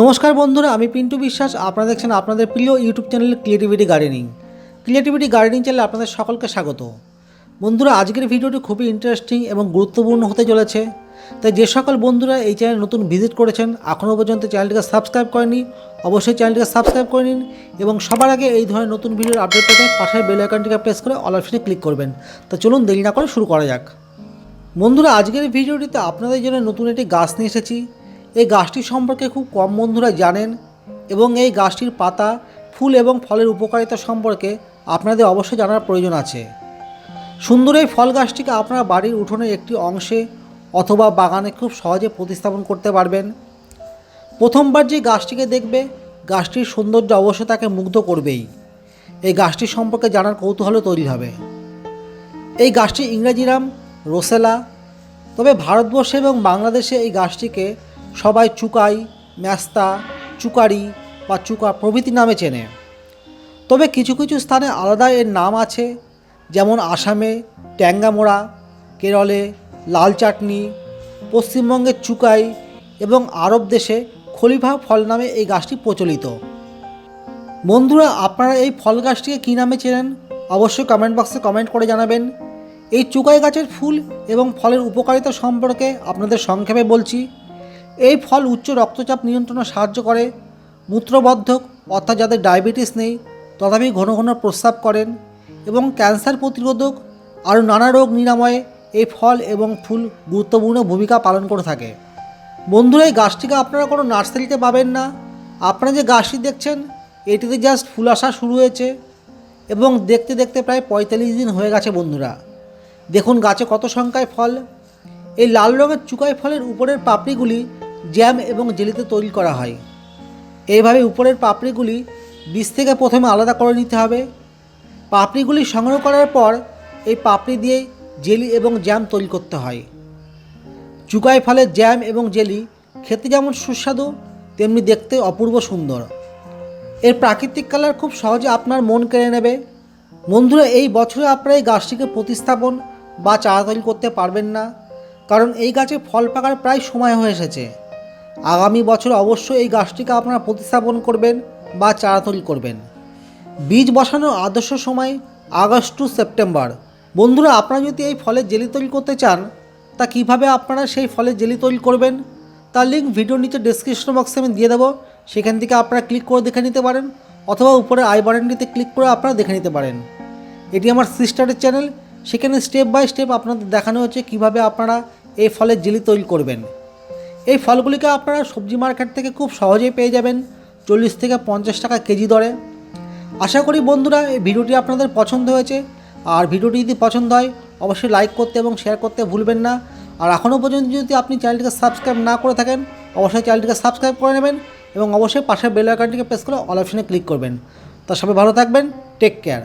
নমস্কার বন্ধুরা, আমি পিন্টু বিশ্বাস। আপনারা দেখছেন আপনাদের প্রিয় YouTube channel creativity gardening creativity gardening চ্যানেলে আপনাদের সকলকে স্বাগত। বন্ধুরা, আজকের ভিডিওটি খুবই ইন্টারেস্টিং এবং গুরুত্বপূর্ণ হতে চলেছে। তাই যে সকল বন্ধুরা এই চ্যানেল নতুন ভিজিট করেছেন এখনও পর্যন্ত চ্যানেলটিকে সাবস্ক্রাইব করেনি অবশ্যই চ্যানেলটিকে সাবস্ক্রাইব করে নিন এবং সবার আগে এই ধরনের নতুন ভিডিওর আপডেট পেতে পাশের বেল আইকনটিকে প্রেস করে অল অপশনে ক্লিক করবেন। তো চলুন দেরি না করে শুরু করা যাক। বন্ধুরা, আজকের ভিডিওটিতে আপনাদের জন্য নতুন একটি গাছ নিয়ে এসেছি। এই গাছটি সম্পর্কে খুব কম বন্ধুরা জানেন এবং এই গাছটির পাতা, ফুল এবং ফলের উপকারিতা সম্পর্কে আপনাদের অবশ্যই জানার প্রয়োজন আছে। সুন্দর এই ফল গাছটিকে আপনারা বাড়ির উঠোনের একটি অংশে অথবা বাগানে খুব সহজে প্রতিস্থাপন করতে পারবেন। প্রথমবার যে গাছটিকে দেখবে, গাছটির সৌন্দর্য অবশ্যই তাকে মুগ্ধ করবেই। এই গাছটি সম্পর্কে জানার কৌতূহলও তৈরি হবে। এই গাছটি ইংরেজি নাম রোসেলা। তবে ভারতবর্ষে এবং বাংলাদেশে এই গাছটিকে সবাই চুকাই, ম্যাস্তা, চুকারি বা চুকা প্রভৃতি নামে চেনে। তবে কিছু কিছু স্থানে আলাদা এর নাম আছে, যেমন আসামে ট্যাঙ্গামোড়া, কেরলে লাল চাটনি পশ্চিমবঙ্গের চুকাই এবং আরব দেশে খলিফা ফল নামে এই গাছটি প্রচলিত। বন্ধুরা, আপনারা এই ফল গাছটিকে কী নামে চেনেন? অবশ্যই কমেন্ট বক্সে কমেন্ট করে জানাবেন। এই চুকাই গাছের ফুল এবং ফলের উপকারিতা সম্পর্কে আপনাদের সংক্ষেপে বলছি। এই ফল উচ্চ রক্তচাপ নিয়ন্ত্রণে সাহায্য করে মূত্রবদ্ধক অর্থাৎ যাদের ডায়াবেটিস নেই, তথাপি ঘন ঘন প্রস্রাব করেন এবং ক্যান্সার প্রতিরোধক আরও নানা রোগ নিরাময়ে এই ফল এবং ফুল গুরুত্বপূর্ণ ভূমিকা পালন করে থাকে। বন্ধুরা, এই গাছটিকে আপনারা কোনো নার্সারিতে পাবেন না। আপনারা যে গাছটি দেখছেন, এটিতে জাস্ট ফুল আসা শুরু হয়েছে এবং দেখতে দেখতে প্রায় পঁয়তাল্লিশ দিন হয়ে গেছে বন্ধুরা। দেখুন গাছে কত সংখ্যায় ফল। এই লাল রঙের চুকাই ফলের উপরের পাপড়িগুলি জ্যাম এবং জেলিতে তৈরি করা হয়। এইভাবে উপরের পাপড়িগুলি বীজ থেকে প্রথমে আলাদা করে নিতে হবে। পাপড়িগুলি সংগ্রহ করার পর এই পাপড়ি দিয়ে জেলি এবং জ্যাম তৈরি করতে হয়। চুকাই ফলের জ্যাম এবং জেলি খেতে যেমন সুস্বাদু, তেমনি দেখতে অপূর্ব সুন্দর। এর প্রাকৃতিক কালার খুব সহজে আপনার মন কেড়ে নেবে। বন্ধুরা, এই বছরে আপনারা এই গাছটিকে প্রতিস্থাপন বা চারা তৈরি করতে পারবেন না, কারণ এই গাছে ফল পাকার প্রায় সময় হয়ে এসেছে। আগামী বছর অবশ্যই এই গাছটিকে আপনারা প্রতিস্থাপন করবেন বা চারা তৈরি করবেন। বীজ বসানোর আদর্শ সময় আগস্ট টু সেপ্টেম্বর। বন্ধুরা, আপনারা যদি এই ফলের জেলি তৈরি করতে চান, তা কীভাবে আপনারা সেই ফলের জেলি তৈরি করবেন, তার লিঙ্ক ভিডিওর নিচে ডেসক্রিপশন বক্সে আমি দিয়ে দেবো। সেখান থেকে আপনারা ক্লিক করে দেখে নিতে পারেন, অথবা উপরে আই বাটনটিতে ক্লিক করে আপনারা দেখে নিতে পারেন। এটি আমার সিস্টারের চ্যানেল সেখানে স্টেপ বাই স্টেপ আপনাদের দেখানো হচ্ছে কীভাবে আপনারা এই ফলের জেলি তৈরি করবেন। এই ফলগুলিকে আপনারা সবজি মার্কেট থেকে খুব সহজেই পেয়ে যাবেন। চল্লিশ থেকে পঞ্চাশ টাকা কেজি দরে। আশা করি বন্ধুরা, এই ভিডিওটি আপনাদের পছন্দ হয়েছে। আর ভিডিওটি যদি পছন্দ হয়, অবশ্যই লাইক করতে এবং শেয়ার করতে ভুলবেন না। আর এখনও পর্যন্ত যদি আপনি চ্যানেলটিকে সাবস্ক্রাইব না করে থাকেন, অবশ্যই চ্যানেলটিকে সাবস্ক্রাইব করে নেবেন এবং অবশ্যই পাশের বেল আইকনটিকে প্রেস করে অল অপশনে ক্লিক করবেন। তো সবাই ভালো থাকবেন টেক কেয়ার